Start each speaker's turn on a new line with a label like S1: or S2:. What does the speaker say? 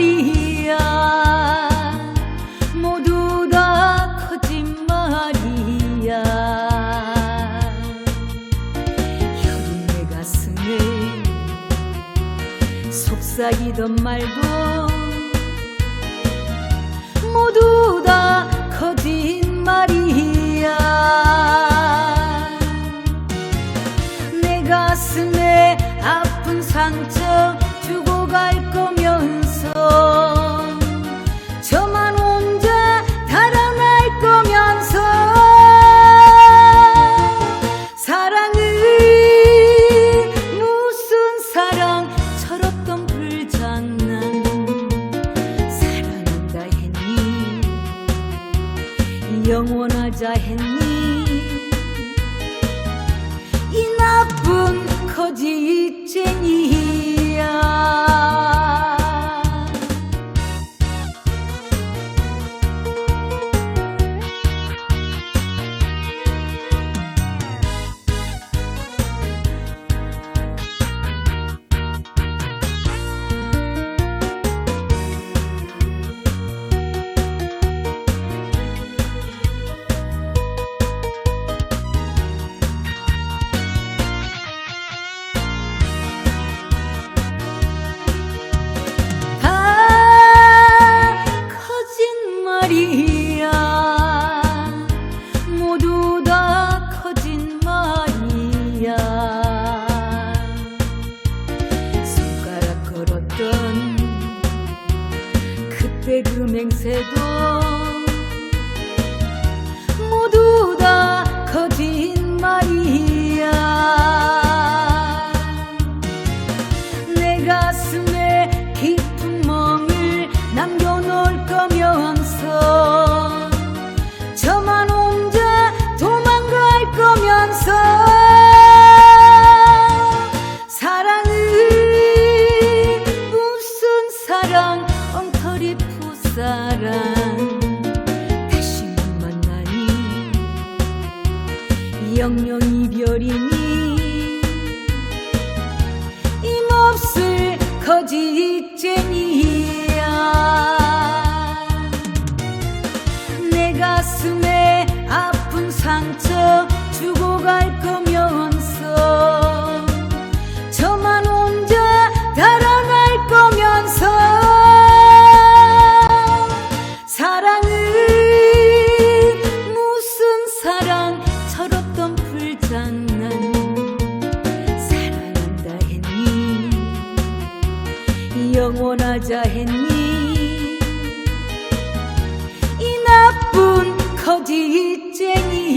S1: 말이야. 모두 다 거짓말이야. 여린 내 가슴에 속삭이던 말도 모두 다 거짓말이야. 내 가슴에 아픈 상처 영원하자 했니? 이 나쁜 거짓 말이야. 모두 다 거짓말이야. 손가락 걸었던 그때 그 맹세도 모두 다 거짓말이야. 내 가슴에 깊은 멍을 남겨놓을 거면 사랑. 다시 못 만나니 영영 이별이니 그마저 했니? 이 나쁜 거짓쟁이